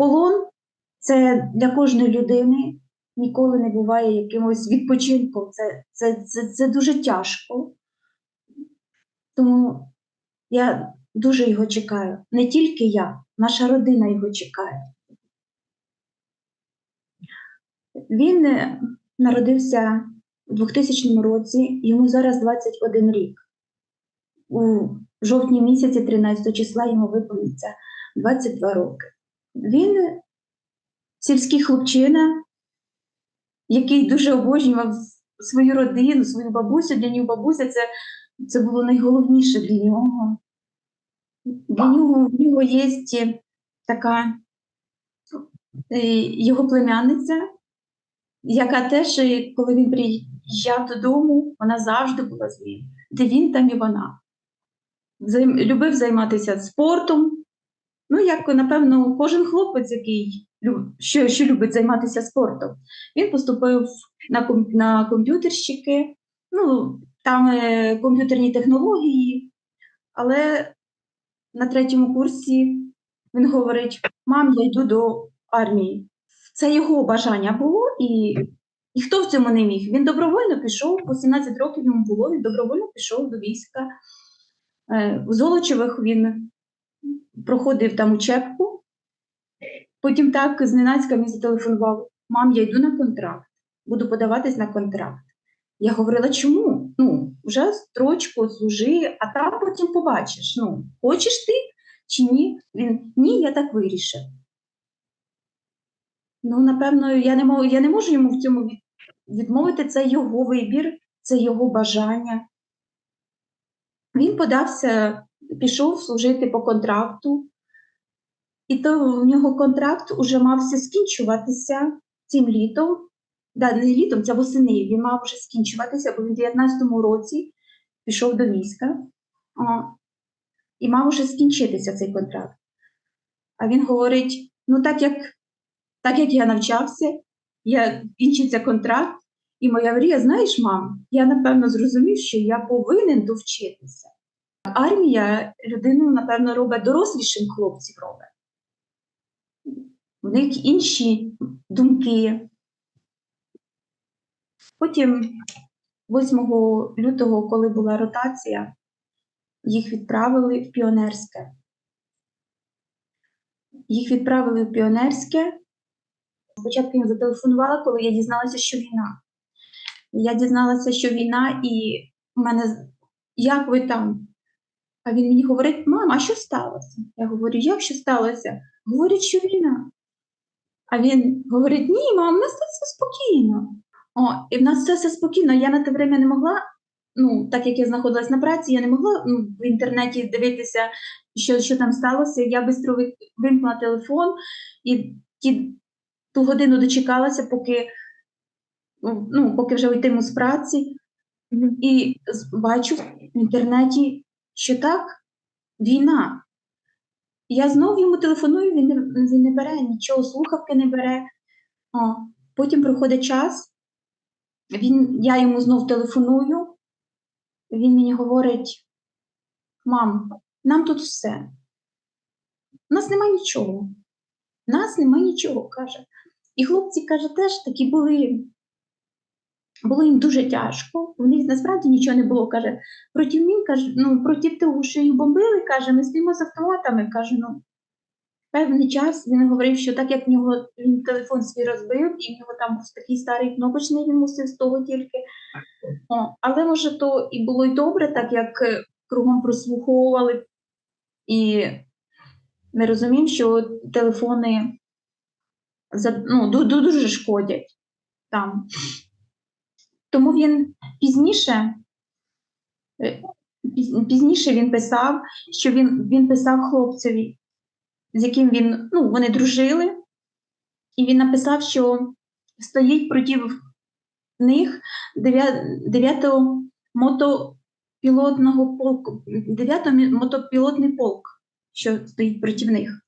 полон це для кожної людини ніколи не буває якимось відпочинком. Це, це, це, це дуже тяжко. Тому я дуже його чекаю. Не тільки я, наша родина його чекає. Він е, народився у 2000 році, йому зараз 21 рік. У жовтні місяці, 13 числа, йому виповниться 22 роки. Він сільський хлопчина, який дуже обожнював свою родину, свою бабусю. Для нього бабуся це, це було найголовніше для нього. Для нього в нього є така е, його племянниця, яка теж, е, коли він приїжджав додому, вона завжди була з ним. Де він, там і вона. Займ- Любив займатися спортом. Ну, як, напевно, кожен хлопець, який що, що любить займатися спортом. Він поступив на, на комп'ютерщики, ну, там е, комп'ютерні технології, але на третьому курсі він говорить: мам, я йду до армії. Це його бажання було, і ніхто в цьому не міг. Він добровольно пішов, по 17 років йому було, він добровольно пішов до війська. Е, В Золочевих він проходив там учебку. Потім так зненацька мені зателефонував: мам, я йду на контракт, буду подаватись на контракт. Я говорила, чому? Ну, вже строчку служи, а там потім побачиш. Ну, хочеш ти чи ні? Він ні, я так вирішив. Ну, напевно, я не можу, я не можу йому в цьому відмовити. Це його вибір, це його бажання. Він подався, пішов служити по контракту, і то в нього контракт уже мався скінчуватися цим літом. Да, не літом, це восени. Він мав вже скінчуватися, бо в 19-му році пішов до війська а, і мав уже скінчитися цей контракт. А він говорить: ну, так як, так як я навчався, я кінчився контракт, і моя мрія, знаєш, мам, я напевно зрозумів, що я повинен довчитися. Армія людину, напевно, робить дорослішим хлопців робить. У них інші думки. Потім, 8 лютого, коли була ротація, їх відправили в Піонерське. Їх відправили в Піонерське. Спочатку я зателефонувала, коли я дізналася, що війна. Я дізналася, що війна, і в мене як ви там? А він мені говорить: мама, а що сталося? Я говорю, як що сталося? Говорять, що війна. А він говорить: ні, мам, у нас тут все спокійно. О, і в нас все, все спокійно. Я на те время не могла, ну, так як я знаходилась на праці, я не могла ну, в інтернеті дивитися, що, що там сталося. Я швидко вимкнула телефон і ті, ту годину дочекалася, поки, ну, поки вже йтиму з праці. І бачу в інтернеті, що так, війна. Я знову йому телефоную, він не, він не бере нічого, слухавки не бере. О, потім проходить час, він, я йому знов телефоную, він мені говорить: мам, нам тут все. У нас нема нічого. У нас нема нічого, каже. І хлопці, каже, теж такі були. Було їм дуже тяжко. У них насправді нічого не було. Каже, проти мін, каже, ну, проти того, що їх бомбили, каже, ми стоїмо з автоматами. Каже, ну, певний час він говорив, що так як в нього він телефон свій розбив, і в нього там був такий старий кнопочний, він мусив з того тільки. О, але може то і було й добре, так як е, кругом прослуховували, і ми розуміємо, що телефони за- ну, ду- ду- дуже шкодять там. Тому він пізніше, е, пізніше він писав, що він, він писав хлопцеві, з яким він, ну, вони дружили, і він написав, що стоїть проти них 9-го мотопілотного полку, 9-й мотопілотний полк, що стоїть проти них.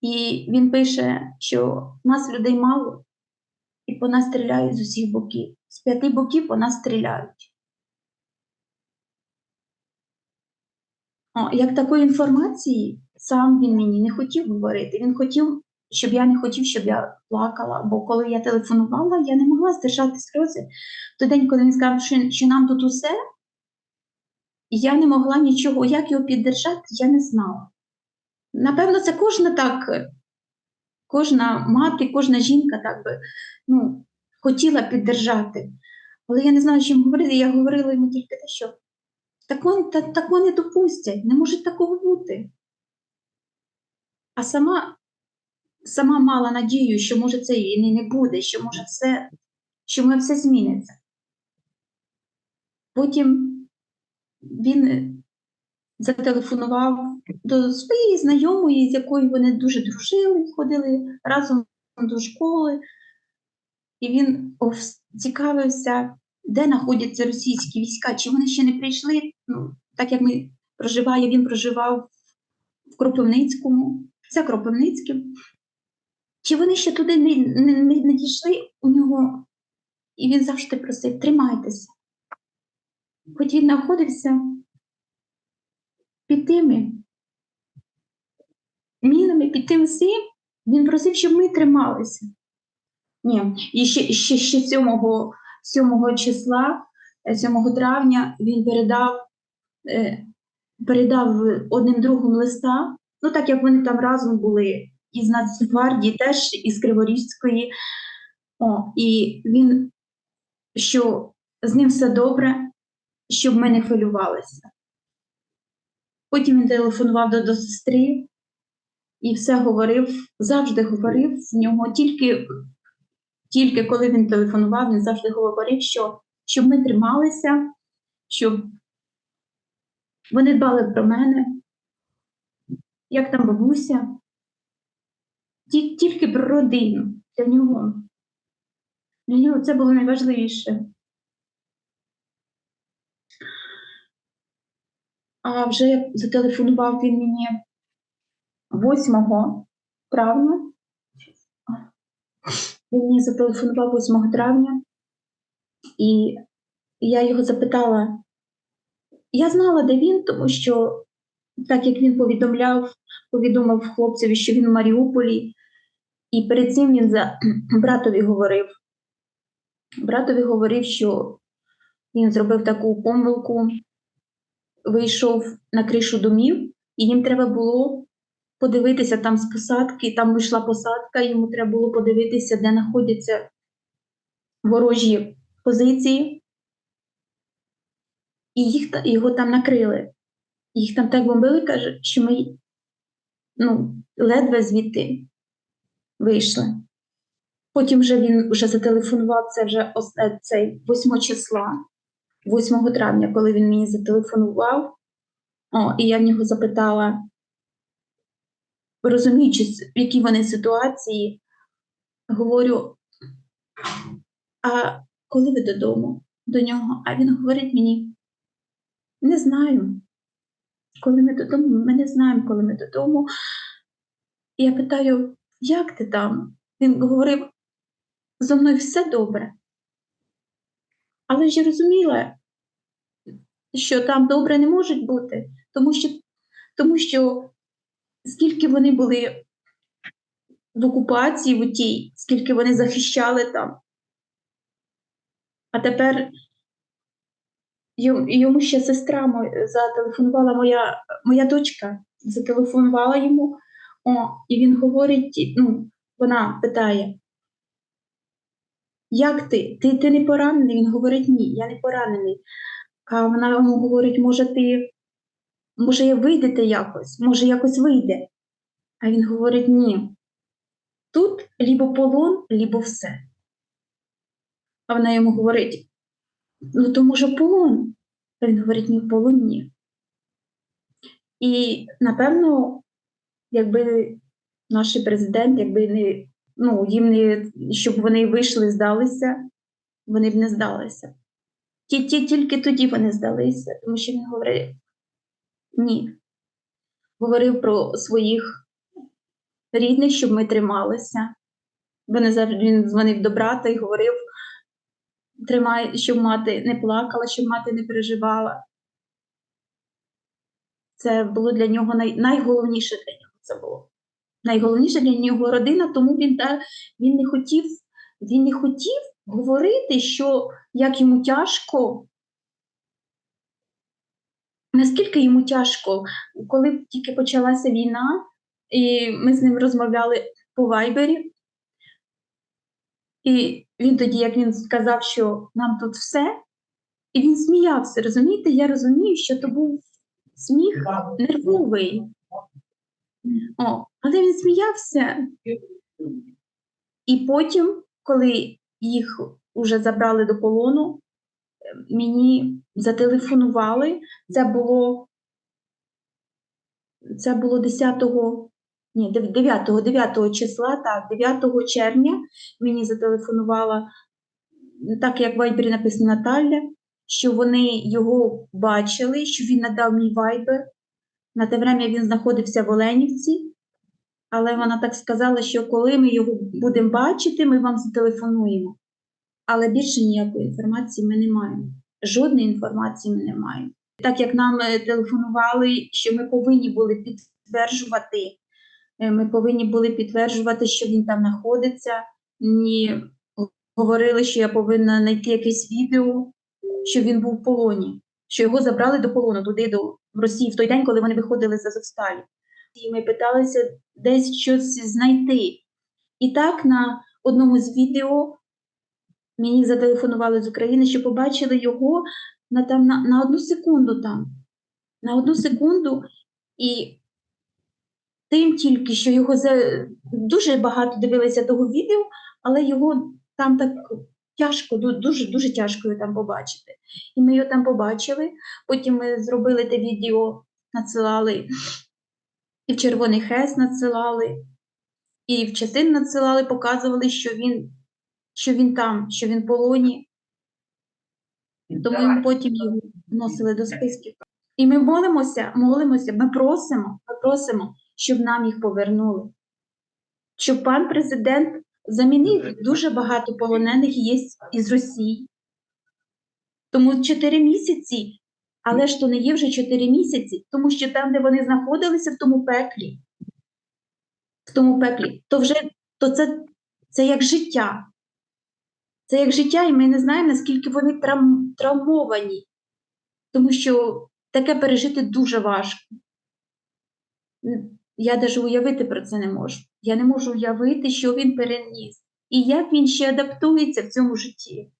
І він пише, що нас людей мало, і по нас стріляють з усіх боків. З п'яти боків по нас стріляють. О, як такої інформації сам він мені не хотів говорити. Він хотів, щоб я не хотів, щоб я плакала. Бо коли я телефонувала, я не могла здержати сльози. Той день, коли він сказав, що, що нам тут усе, я не могла нічого, як його піддержати, я не знала. Напевно, це кожна так, кожна мати, кожна жінка так би ну, хотіла піддержати. Але я не знала, чим говорити. Я говорила йому тільки те, що такого, та, такого не допустять, не може такого бути. А сама, сама мала надію, що може цієї війни не буде, що може все, що може все зміниться. Потім він зателефонував до своєї знайомої, з якою вони дуже дружили, ходили разом до школи, і він цікавився, де знаходяться російські війська, чи вони ще не прийшли. Ну, так як ми проживає, він проживав в Кропивницькому, це Кропивницьким. Чи вони ще туди не, не, не, не дійшли у нього? І він завжди просив: тримайтеся. Хоч він знаходився під тими мінами, під тим всім, він просив, щоб ми трималися. Ні, і ще, ще, ще 7, 7 числа, е, 7 травня він передав, е, передав одним другом листа, ну так як вони там разом були із Нацгвардії, теж із Криворізької. О, і він, що з ним все добре, щоб ми не хвилювалися. Потім він телефонував до, до сестри і все говорив, завжди говорив в нього, тільки, тільки коли він телефонував, він завжди говорив, що щоб ми трималися, щоб вони дбали про мене, як там бабуся, тільки про родину для нього. Для нього це було найважливіше. А вже зателефонував він мені 8 травня. Він мені зателефонував 8 травня, і я його запитала. Я знала, де він, тому що, так як він повідомляв, повідомив хлопцеві, що він в Маріуполі, і перед цим він за братові говорив. Братові говорив, що він зробив таку помилку, вийшов на кришу домів, і їм треба було подивитися там з посадки, там вийшла посадка, йому треба було подивитися, де знаходяться ворожі позиції, і їх, його там накрили. Їх там так бомбили, каже, що ми ну, ледве звідти вийшли. Потім вже він вже зателефонував, це вже е, цей 8 числа, 8 травня, коли він мені зателефонував. О, і я в нього запитала, розуміючи, в якій вони ситуації, говорю, а коли ви додому до нього? А він говорить мені, не знаю. Коли ми додому, ми не знаємо, коли ми додому. І я питаю, як ти там? Він говорив, зо мною все добре. Але ж я розуміла, що там добре не може бути, тому що, тому що скільки вони були в окупації в тій, скільки вони захищали там. А тепер йому, ще сестра зателефонувала моя, моя дочка, зателефонувала йому, о, і він говорить, ну, вона питає, як ти? Ти, ти не поранений? Він говорить, ні, я не поранений. А вона йому говорить, може, ти, може, вийдете якось, може, якось вийде. А він говорить, ні. Тут лібо полон, лібо все. А вона йому говорить: ну то може полон. А він говорить, ні, полон ні. І напевно, якби наш президент, якби не, ну, їм не, щоб вони вийшли, здалися, вони б не здалися. Ті, ті, тільки тоді вони здалися, тому що він говорив ні. Говорив про своїх рідних, щоб ми трималися. Вони завжди він дзвонив до брата і говорив, тримай, щоб мати не плакала, щоб мати не переживала. Це було для нього най, найголовніше для нього. Це було найголовніше для нього родина, тому він та він не хотів, він не хотів говорити, що як йому тяжко. Наскільки йому тяжко, коли тільки почалася війна, і ми з ним розмовляли по вайбері, і він тоді, як він сказав, що нам тут все, і він сміявся. Розумієте, я розумію, що то був сміх нервовий. О, але він сміявся. І потім, коли їх вже забрали до полону, мені зателефонували. Це було, це було 10, ні, 9, 9 числа, так, 9 червня мені зателефонувала, так як в Вайбері написано Наталя, що вони його бачили, що він надав мій вайбер. На те время він знаходився в Оленівці, але вона так сказала, що коли ми його будемо бачити, ми вам зателефонуємо. Але більше ніякої інформації ми не маємо. Жодної інформації ми не маємо. Так як нам е, телефонували, що ми повинні були підтверджувати, е, ми повинні були підтверджувати, що він там знаходиться. Мені говорили, що я повинна знайти якесь відео, що він був в полоні, що його забрали до полону туди, до Росії, в той день, коли вони виходили з Азовсталі. І ми питалися десь щось знайти. І так на одному з відео мені зателефонували з України, що побачили його на, там, на, на одну секунду там. На одну секунду, і тим тільки, що його за... дуже багато дивилися того відео, але його там так тяжко, дуже дуже тяжко його там побачити. І ми його там побачили. Потім ми зробили те відео, надсилали, і в Червоний Хрест надсилали, і в частин надсилали, показували, що він, що він там, що він в полоні. Тому ми потім його вносили до списків. І ми молимося, молимося, ми просимо, ми просимо, щоб нам їх повернули. Щоб пан президент замінив дуже багато полонених є із Росії. Тому 4 місяці, але ж то не є вже 4 місяці, тому що там, де вони знаходилися, в тому пеклі, в тому пеклі, то вже то це, це як життя. Це як життя, і ми не знаємо, наскільки вони трав... травмовані, тому що таке пережити дуже важко. Я навіть уявити про це не можу. Я не можу уявити, що він переніс, і як він ще адаптується в цьому житті.